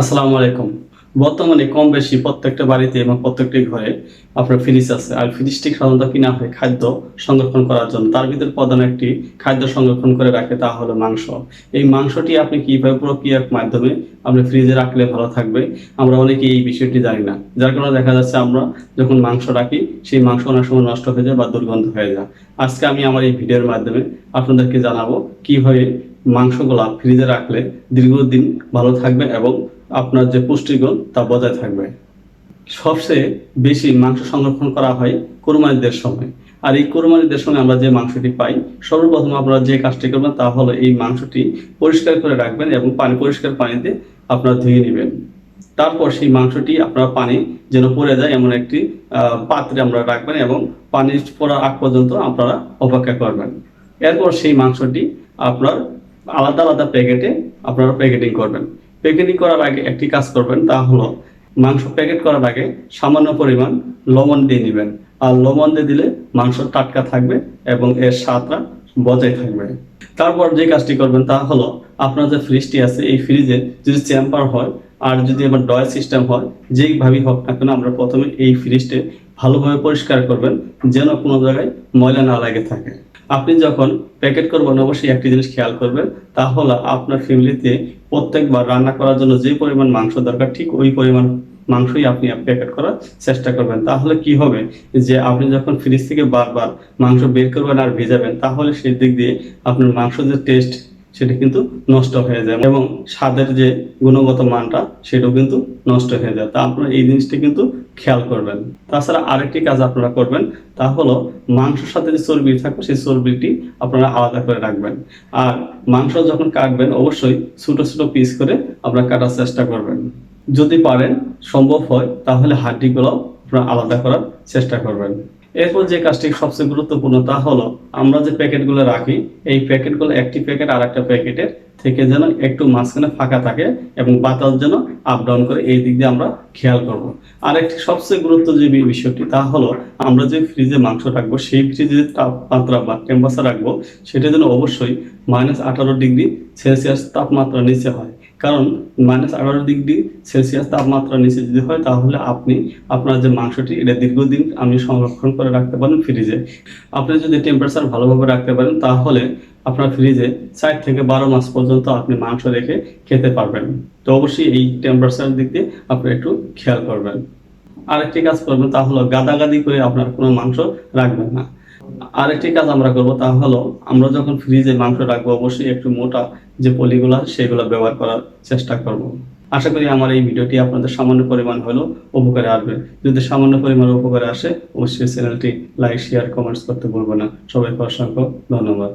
আসসালামু আলাইকুম। বর্তমানে কম বেশি প্রত্যেকটা বাড়িতে এবং প্রত্যেকটি ঘরে আপনার ফ্রিজ আছে। আর ফ্রিজটি সাধারণত কিনা হয় খাদ্য সংরক্ষণ করার জন্য। তার ভিতরে প্রধান একটি খাদ্য সংরক্ষণ করে রাখে, তা হলো মাংস। এই মাংসটি আপনি কীভাবে প্রক্রিয়ার মাধ্যমে আপনি ফ্রিজে রাখলে ভালো থাকবে, আমরা অনেকে এই বিষয়টি জানি না। যার কারণে দেখা যাচ্ছে আমরা যখন মাংস রাখি, সেই মাংস অনেক সময় নষ্ট হয়ে যায় বা দুর্গন্ধ হয়ে যায়। আজকে আমি আমার এই ভিডিওর মাধ্যমে আপনাদেরকে জানাব কীভাবে মাংসগুলা ফ্রিজে রাখলে দীর্ঘদিন ভালো থাকবে এবং আপনার যে পুষ্টিগুণ তা বজায় থাকবে। সবচেয়ে বেশি মাংস সংরক্ষণ করা হয় কোরবানিদের সময়। আর এই কোরবানিদের সময় আমরা যে মাংসটি পাই, সর্বপ্রথম আপনারা যে কাজটি করবেন তা হলো এই মাংসটি পরিষ্কার করে রাখবেন এবং পানি, পরিষ্কার পানিতে আপনারা ধুয়ে নেবেন। তারপর সেই মাংসটি আপনার পানি যেন পড়ে যায় এমন একটি পাত্রে আমরা রাখবেন এবং পানি পড়ার আগ পর্যন্ত আপনারা অপেক্ষা করবেন। এরপর সেই মাংসটি আপনার আলাদা আলাদা প্যাকেটে আপনারা প্যাকেটিং করবেন। প্যাকেটিং করার আগে একটি কাজ করবেন, তা হলো মাংস প্যাকেট করার আগে সামান্য পরিমাণ লবণ দিয়ে নেবেন। আর লবণ দিয়ে দিলে মাংস টাটকা থাকবে এবং এর স্বাদটা বজায় থাকবে। তারপর যে কাজটি করবেন তা হলো আপনার যে ফ্রিজটি আছে, এই ফ্রিজে যদি চেম্বার হয় আর যদি আমার ডয় সিস্টেম হয় যেইভাবেই হোক না কেন আমরা প্রথমে এই ফ্রিজটি ভালোভাবে পরিষ্কার করবেন, যেন কোনো জায়গায় ময়লা না লাগে থাকে। আপনি যখন প্যাকেট করবেন, অবশ্যই একটি জিনিস খেয়াল করবেন তাহলে আপনার ফ্যামিলিতে প্রত্যেকবার রান্না করার জন্য যে পরিমাণ মাংস দরকার, ঠিক ওই পরিমাণ মাংসই আপনি প্যাকেট করার চেষ্টা করবেন। তাহলে কি হবে যে আপনি যখন ফ্রিজ থেকে বারবার মাংস বের করবেন আর ভেজাবেন, তাহলে সেই দিক দিয়ে আপনার মাংস যে টেস্ট সেটা কিন্তু নষ্ট হয়ে যায় এবং স্বাদের যে গুণগত মানটা, সেটাও কিন্তু নষ্ট হয়ে যায়। তা আপনারা এই জিনিসটা কিন্তু খেয়াল করবেন। তাছাড়া আরেকটি কাজ আপনারা করবেন, তা হলো মাংসের সাথে যে চর্বি থাকবে, সেই চর্বিটি আপনারা আলাদা করে রাখবেন। আর মাংস যখন কাটবেন, অবশ্যই ছোট ছোট পিস করে আপনারা কাটার চেষ্টা করবেন। যদি পারেন, সম্ভব হয়, তাহলে হাড্ডিগুলো আপনারা আলাদা করার চেষ্টা করবেন। এরপর যে কাজটি সবচেয়ে গুরুত্বপূর্ণ তা হলো, আমরা যে প্যাকেটগুলো রাখি, এই প্যাকেটগুলো একটি প্যাকেট আর একটা প্যাকেটের থেকে যেন একটু মাঝখানে ফাঁকা থাকে এবং বাতাস যেন আপ ডাউন করে এই দিক দিয়ে আমরা খেয়াল করব। আর একটি সবচেয়ে গুরুত্ব যে বিষয়টি তা হলো, আমরা যে ফ্রিজে মাংস রাখব, সেই ফ্রিজে যে তাপমাত্রা বা টেম্পারেচার রাখব, সেটা যেন অবশ্যই মাইনাস আঠারো ডিগ্রি সেলসিয়াস তাপমাত্রা নিচে হয়। কারণ মাইনাস আঠারো ডিগ্রি সেলসিয়াস তাপমাত্রা নিচে যদি হয়, তাহলে আপনি আপনার যে মাংসটি, এটা দীর্ঘদিন আপনি সংরক্ষণ করে রাখতে পারেন ফ্রিজে আপনি যদি টেম্পারেচার ভালোভাবে রাখতে পারেন, তাহলে আপনার ফ্রিজে চার থেকে বারো মাস পর্যন্ত আপনি মাংস রেখে খেতে পারবেন। তো অবশ্যই এই টেম্পারেচার দিক দিয়ে আপনি একটু খেয়াল করবেন। আরেকটি কাজ করবেন, তা হলো গাদাগাদি করে আপনার কোনো মাংস রাখবেন না। আরেকটি কাজ আমরা করব, তা হলো আমরা যখন ফ্রিজে মাংস রাখব, অবশ্যই একটু মোটা যে পলিগুলো, সেগুলো ব্যবহার করার চেষ্টা করব। আশা করি আমার এই ভিডিওটি আপনাদের সামান্য পরিমাণ হলেও উপকারে আসবে। যদি সামান্য পরিমাণ উপকারে আসে, অবশ্যই চ্যানেলটি লাইক, শেয়ার কমেন্টস করতে ভুলবো না। সবাইকে অসংখ্য ধন্যবাদ।